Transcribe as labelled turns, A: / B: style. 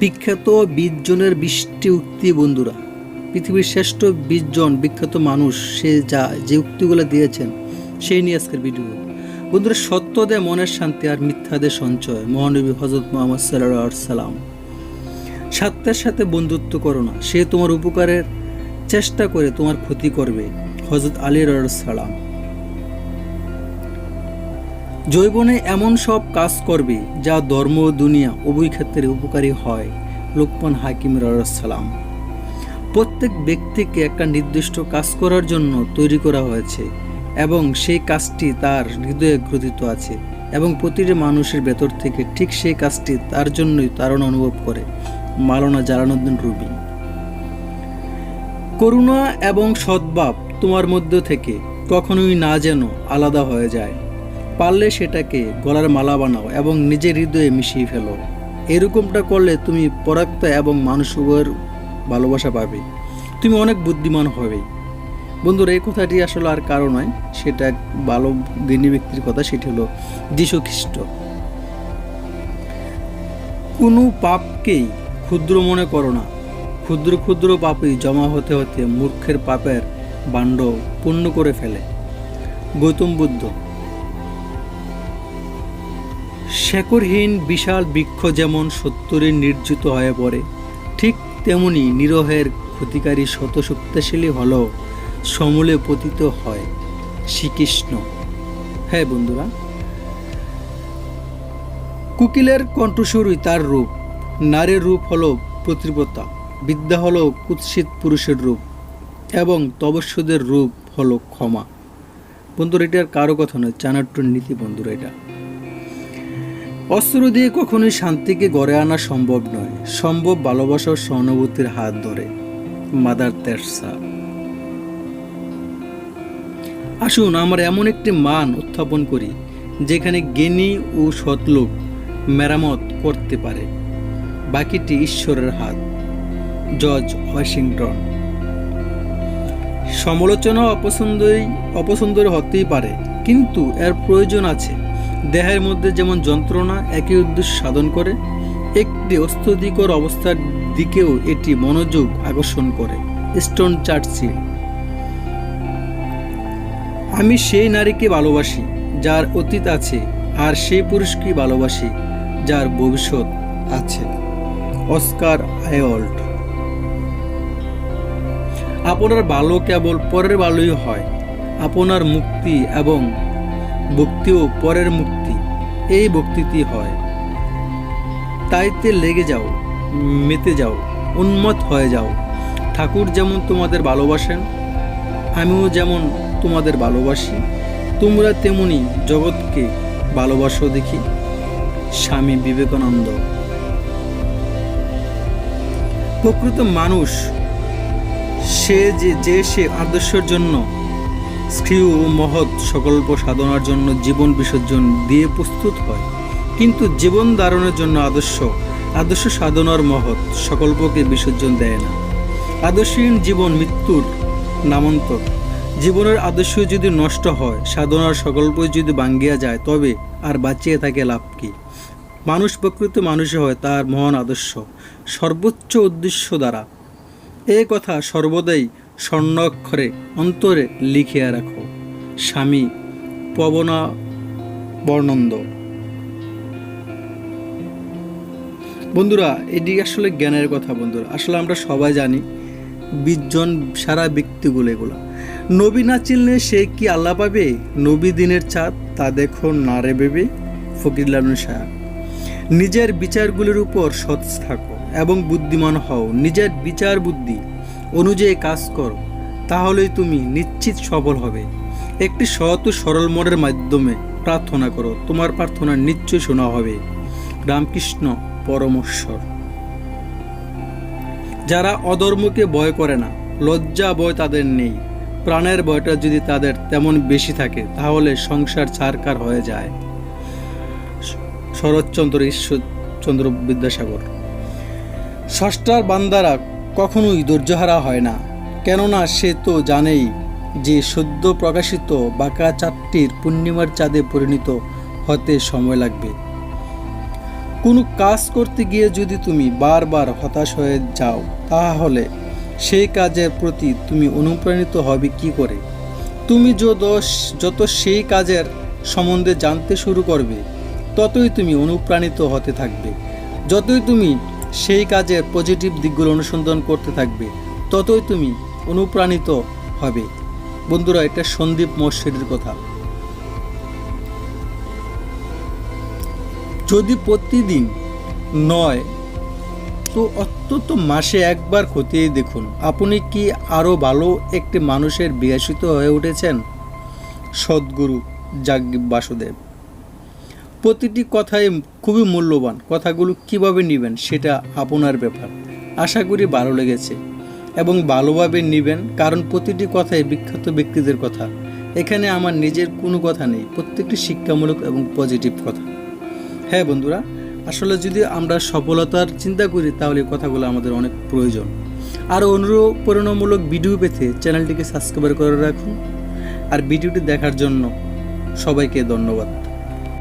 A: বিখ্যাত বিশ জনের বিশটি উক্তি, বন্ধুরা। পৃথিবীর শ্রেষ্ঠ বিশজন বিখ্যাত মানুষ, সে যা, যে উক্তিগুলো দিয়েছেন, সেই নিয়ে আজকের ভিডিও। বন্ধুরা, সত্য দেয় মনের শান্তি আর মিথ্যা দেয় সঞ্চয়, মহানবী হজরত মোহাম্মদ সাল্লাহ সাল্লাম সত্যের সাথে বন্ধুত্ব করো না, সে তোমার উপকারের চেষ্টা করে তোমার ক্ষতি করবে হজরত আলী সালাম। জৈবনে এমন সব কাজ করবে যা ধর্ম, দুনিয়া, উভয় ক্ষেত্রে উপকারী হয়। লোকমান হাকিম সালাম। প্রত্যেক ব্যক্তিকে একটা নির্দিষ্ট কাজ করার জন্য তৈরি করা হয়েছে এবং সেই কাজটি তার হৃদয়ে গ্রথিত আছে এবং প্রতিটি মানুষের ভেতর থেকে ঠিক সেই কাজটি তার জন্যই তারণ অনুভব করে। মালনা জালানুদ্দিন রুবি। করুণা এবং সদ্ভাব তোমার মধ্য থেকে কখনোই না যেন আলাদা হয়ে যায়। পারলে সেটাকে গলার মালা বানাও এবং নিজের হৃদয়ে মিশিয়ে ফেলো। এরকমটা করলে তুমি পরাক্ত এবং মানুষ উভয়ের ভালোবাসা পাবে। তুমি অনেক বুদ্ধিমান হবে। বন্ধুরা, এই কথাটি আসলে আর কারও নয়, সেটা ভালো জ্ঞানী ব্যক্তির কথা, সেটি হলো যীশু খ্রিস্ট কোনো পাপকেই ক্ষুদ্র মনে করো না। ক্ষুদ্র ক্ষুদ্র পাপই জমা হতে হতে মূর্খের পাপের বাণ্ড পূর্ণ করে ফেলে। গৌতম বুদ্ধ শেকড়হীন বিশাল বৃক্ষ যেমন সত্তরে নির্জিত হয়ে পড়ে, ঠিক তেমনি নিরহের ক্ষতিকারী শত শক্তিশালী হলেও সমূলে পতিত হয় শ্রীকৃষ্ণ। হ্যাঁ বন্ধুরা, কুকিলের কণ্ঠস্বরই তার রূপ। নারীর রূপ হলো প্রতিপতা বিদ্যা হলো কুৎসিত পুরুষের রূপ এবং তবস্যদের রূপ হলো ক্ষমা। বন্ধুরা এটা আর কারও কথা নয় চাণাট্যর নীতি বন্ধুরা এটা। অস্ত্র দিয়ে কখনোই শান্তিকে গড়ে আনা সম্ভব নয়। সম্ভব ভালোবাসার সহানুভূতির হাত ধরে। Mother Teresa. আসুন, আমরা এমন একটি মান উত্থাপন করি, যেখানে জ্ঞানী ও সৎলোক মেরামত করতে পারে। বাকিটি ঈশ্বরের হাত। George Washington. সমালোচনা অপছন্দই অপছন্দের হতেই পারে, কিন্তু এর প্রয়োজন আছে। দেহের মধ্যে যেমন যন্ত্রণা, একই উদ্দেশ্য সাধন করে, একটি অস্তুতিকর অবস্থার দিকেও এটি মনোযোগ আকর্ষণ করে, স্টোন চার্চিল আমি সেই নারীকে ভালোবাসি, যার অতীত আছে, আর সেই পুরুষকে ভালোবাসি, যার ভবিষ্যৎ আছে। Oscar Wilde. আপনার ভালো কেবল পরের ভালোই হয়, আপনার মুক্তি এবং ভক্তিও পরের মুক্তি। এই ভক্তিটি হয়। তাইতে লেগে যাও, মেতে যাও উন্মত হয়ে যাও। ঠাকুর যেমন তোমাদের ভালোবাসেন, আমিও যেমন তোমাদের ভালোবাসি, তোমরা তেমনি জগৎকে ভালোবাসো দেখি, স্বামী বিবেকানন্দ। প্রকৃত মানুষ, সে যে যে সে আদর্শের জন্য স্ত্রী ও মহৎ সকল্প সাধনার জন্য জীবন বিসর্জন দিয়ে প্রস্তুত হয়। কিন্তু জীবন ধারণের জন্য আদর্শ আদর্শ সাধনার মহৎ সকল্পকে বিসর্জন দেয় না। আদর্শহীন জীবন মৃত্যুর নামান্তর। জীবনের আদর্শ যদি নষ্ট হয়, সাধনার সকল্পই যদি ভাঙ্গিয়া যায়, তবে আর বাঁচিয়ে থাকে লাভ কি? মানুষ প্রকৃত মানুষে হয় তার মহান আদর্শ, সর্বোচ্চ উদ্দেশ্য দ্বারা। এ কথা সর্বদাই স্বর্ণ অক্ষরে অন্তরে লিখিয়া রাখো, স্বামী পবনা বর্ণন্দ। বন্ধুরা, এটি আসলে জ্ঞানের কথা বন্ধুরা। আসলে আমরা সবাই জানি বিশজন সারা ব্যক্তিগুলো এগুলো। নবী না চিনলে সে কি আল্লাহ পাবে? নবী দিনের চাঁদ, তা দেখো না রে বেবে ফকিরলাল সাহা নিজের বিচারগুলির উপর সৎ থাকো এবং বুদ্ধিমান হও। নিজের বিচার বুদ্ধি অনুযায়ী কাজ করো, তাহলেই তুমি নিশ্চিত সফল হবে। একটি সৎ ও সরল মনের মাধ্যমে প্রার্থনা করো, তোমার প্রার্থনা নিশ্চয় শোনা হবে। রামকৃষ্ণ পরমেশ্বর। যারা অধর্মকে ভয় করে না, লজ্জা ভয় তাদের নেই। প্রাণের ভয়টা যদি তাদের তেমন বেশি থাকে, তাহলে সংসার ছারকার হয়ে যায়। শরৎচন্দ্র ঈশ্বরচন্দ্র বিদ্যাসাগর। ষষ্ঠার বান্দারা কখনোই ধৈর্যহারা হয় না। কেননা সে তো জানেই যে সদ্য প্রকাশিত বাঁকা চারটির পূর্ণিমার চাঁদে পরিণত হতে সময় লাগবে। কোনো কাজ করতে গিয়ে যদি তুমি বারবার হতাশ হয়ে যাও, তাহলে সেই কাজের প্রতি তুমি অনুপ্রাণিত হবে কি করে? তুমি যত সেই কাজের সম্বন্ধে জানতে শুরু করবে, ততই তুমি অনুপ্রাণিত হতে থাকবে। যতই তুমি সেই কাজের পজিটিভ দিকগুলো অনুসন্ধান করতে থাকবে। ততই তুমি অনুপ্রাণিত হবে। বন্ধুরা, এটা সন্দীপ মোর্শেদের কথা। যদি প্রতিদিন নয়, তো অত্যন্ত মাসে একবার খতিয়ে দেখুন। আপনি কি আরও ভালো একটি মানুষের বিকাশিত হয়ে উঠেছেন? সদ্গুরু যাজ্ঞিক বাসুদেব। প্রতিটি কথাই খুবই মূল্যবান। কথাগুলো কীভাবে নেবেন সেটা আপনার ব্যাপার। আশা করি ভালো লেগেছে এবং ভালোভাবে নেবেন কারণ প্রতিটি কথাই বিখ্যাত ব্যক্তিদের কথা। এখানে আমার নিজের কোনো কথা নেই, প্রত্যেকটি শিক্ষামূলক এবং পজিটিভ কথা। হ্যাঁ বন্ধুরা, আসলে যদি আমরা সফলতার চিন্তা করি, তাহলে কথাগুলো আমাদের অনেক প্রয়োজন। আরও অনুপ্রেরণামূলক ভিডিও পেতে চ্যানেলটিকে সাবস্ক্রাইব করে রাখুন। আর ভিডিওটি দেখার জন্য সবাইকে ধন্যবাদ।